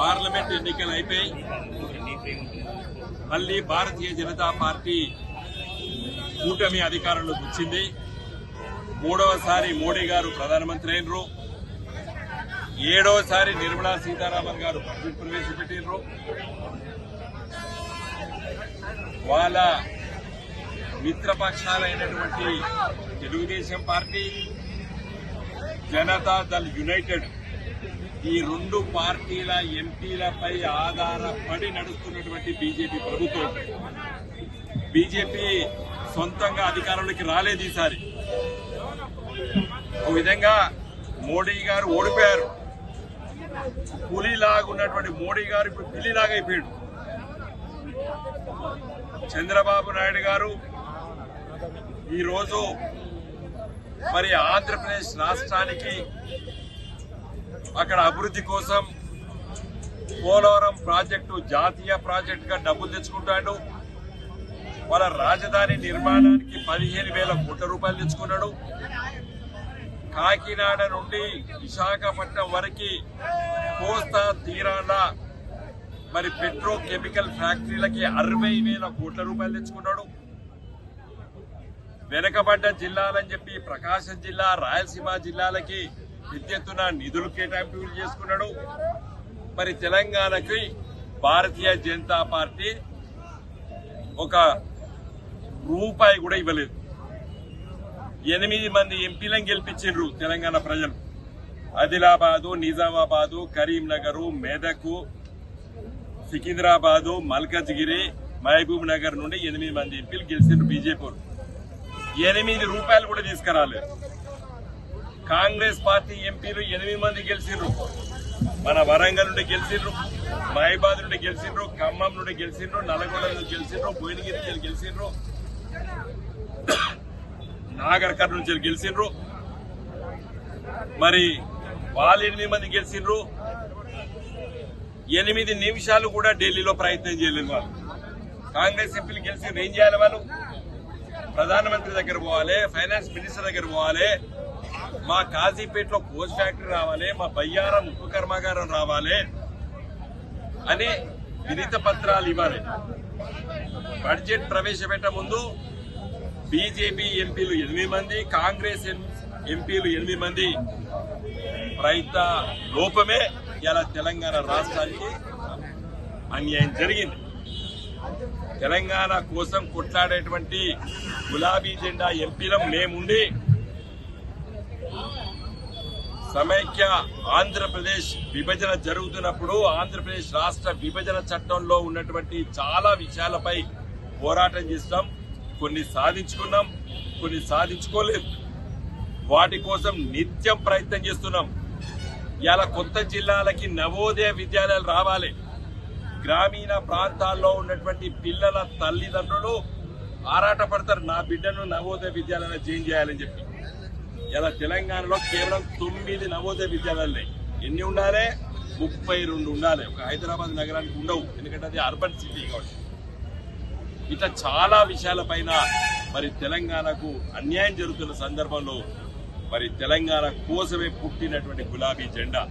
Parliament ఎన్నికలు అయిపోయి మళ్ళీ భారతీయ జనతా పార్టీ కూటమి అధికారంలోకి వచ్చింది మూడవసారి మోడీ గారు ప్రధానమంత్రి అయినరు. ఏడవసారి నిర్మలా సీతారామన్ గారు బడ్జెట్ ప్రవేశపెట్టినరు. వాళ్ళ మిత్రపక్షాలైనటువంటి తెలుగుదేశం పార్టీ జనతా దళ్ యునైటెడ్ ఈ రెండు పార్టీల ఎంపీలపై ఆధారపడి నడుస్తున్నటువంటి బీజేపీ ప్రభుత్వం. బీజేపీ సొంతంగా అధికారంలోకి రాలేదు ఈసారి. ఒక విధంగా మోడీ గారు ఓడిపోయారు. పులిలాగా ఉన్నటువంటి మోడీ గారు ఇప్పుడు పిల్లిలాగా అయిపోయాడు చంద్రబాబు నాయుడు గారు ఈరోజు మరి ఆంధ్రప్రదేశ్ రాష్ట్రానికి అక్కడ అభివృద్ధి కోసం పోలవరం ప్రాజెక్టు జాతీయ ప్రాజెక్టుగా డబ్బులు తెచ్చుకుంటాడు. వాళ్ళ రాజధాని నిర్మాణానికి పదిహేను వేల కోట్ల రూపాయలు తెచ్చుకున్నాడు. కాకినాడ నుండి విశాఖపట్నం వరకు కోస్తా తీరాన మరి పెట్రోకెమికల్ ఫ్యాక్టరీలకి అరవై వేల కోట్ల రూపాయలు తెచ్చుకున్నాడు. వెనకబడ్డ జిల్లాలని చెప్పి ప్రకాశం జిల్లా రాయలసీమ జిల్లాలకి పెద్ద ఎత్తున నిధులు కేటాయింపులు చేసుకున్నాడు. మరి తెలంగాణకి భారతీయ జనతా పార్టీ ఒక రూపాయి కూడా ఇవ్వలేదు. ఎనిమిది మంది ఎంపీలను గెలిపించిండ్రు తెలంగాణ ప్రజలు. ఆదిలాబాదు నిజామాబాదు కరీంనగర్ మెదకు సికింద్రాబాదు మల్కజ్గిరి మహబూబ్ నగర్ నుండి ఎనిమిది మంది ఎంపీలు గెలిచిండ్రు బీజేపీ ఎనిమిది రూపాయలు కూడా తీసుకురాలేదు కాంగ్రెస్ పార్టీ ఎంపీలు ఎనిమిది మంది గెలిచిండ్రు మన వరంగల్ నుండి గెలిచిండ్రు మహిబాద్ నుండి గెలిచిండ్రు ఖమ్మం నుండి గెలిచిండ్రు నల్గొండ నుండి గెలిచిండ్రు భువనగిరి నుంచి గెలిచిండ్రు నాగర్ కర్నూలు నుంచి గెలిచిండ్రు మరి వాళ్ళు ఎనిమిది మంది గెలిచిండ్రు ఎనిమిది నిమిషాలు కూడా ఢిల్లీలో ప్రయత్నం చేయలేదు వాళ్ళు. కాంగ్రెస్ ఎంపీలు గెలిచి ఏం చేయాలి వాళ్ళు? ప్రధానమంత్రి దగ్గర పోవాలి ఫైనాన్స్ మినిస్టర్ దగ్గర పోవాలి మా కాజీపేటలో పోస్ట్ ఫ్యాక్టరీ రావాలి మా బయ్యారం ఉప్పు కర్మాగారం రావాలి అని వినీత పత్రాలు ఇవ్వాలి. బడ్జెట్ ప్రవేశపెట్ట ముందు బీజేపీ ఎంపీలు ఎనిమిది మంది కాంగ్రెస్ ఎం- ఎంపీలు ఎనిమిది మంది. రైత లోపమే ఇలా తెలంగాణ రాష్ట్రానికి అన్యాయం జరిగింది. తెలంగాణ కోసం కొట్లాడేటువంటి గులాబీ జెండా ఎంపీలం మేముండి సమైక్య ఆంధ్రప్రదేశ్ విభజన జరుగుతున్నప్పుడు ఆంధ్రప్రదేశ్ రాష్ట్ర విభజన చట్టంలో ఉన్నటువంటి చాలా విషయాలపై పోరాటం చేస్తాం. కొన్ని సాధించుకున్నాం కొన్ని సాధించుకోలేదు. వాటి కోసం నిత్యం ప్రయత్నం చేస్తున్నాం. ఇలా కొత్త జిల్లాలకి నవోదయ విద్యాలయాలు రావాలి. గ్రామీణ ప్రాంతాల్లో ఉన్నటువంటి పిల్లల తల్లిదండ్రులు ఆరాటపడతారు. నా బిడ్డను నవోదయ విద్యాలయంలో జాయిన్ చేయాలని చెప్పి. ఇలా తెలంగాణలో కేవలం తొమ్మిది నవోదయ విద్యాలయాలు ఎన్ని ఉండాలి? ముప్పై రెండు ఉండాలి. ఒక హైదరాబాద్ నగరానికి ఉండవు. ఎందుకంటే అది అర్బన్ సిటీ కాబట్టి. ఇట్లా చాలా విషయాలపైన మరి తెలంగాణకు అన్యాయం జరుగుతున్న సందర్భంలో మరి తెలంగాణ కోసమే పుట్టినటువంటి గులాబీ జెండా.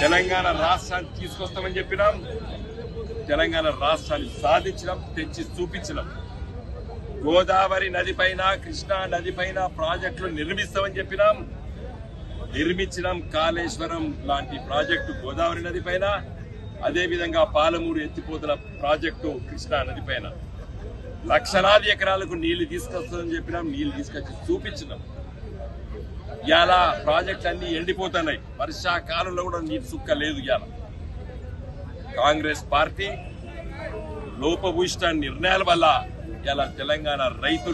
తెలంగాణ రాష్ట్రాన్ని తీసుకొస్తామని చెప్పినాం. తెలంగాణ రాష్ట్రాన్ని సాధించడం తెచ్చి చూపించడం గోదావరి నదిపైన కృష్ణా నదిపైన ప్రాజెక్టులు నిర్మిస్తామని చెప్పినాం. నిర్మించడం కాళేశ్వరం లాంటి ప్రాజెక్టు గోదావరి నదిపైన అదేవిధంగా పాలమూరు ఎత్తిపోతల ప్రాజెక్టు కృష్ణా నదిపైన. లక్షలాది ఎకరాలకు నీళ్ళు తీసుకొస్తుందని చెప్పినాం నీళ్ళు తీసుకొచ్చి చూపించినాం. ఇలా ప్రాజెక్టులు అన్ని ఎండిపోతున్నాయి. వర్షాకాలంలో కూడా నీటి సుక్క లేదు ఇలా కాంగ్రెస్ పార్టీ లోపభూయిష్ట నిర్ణయాల వల్ల ఇలా తెలంగాణ రైతులు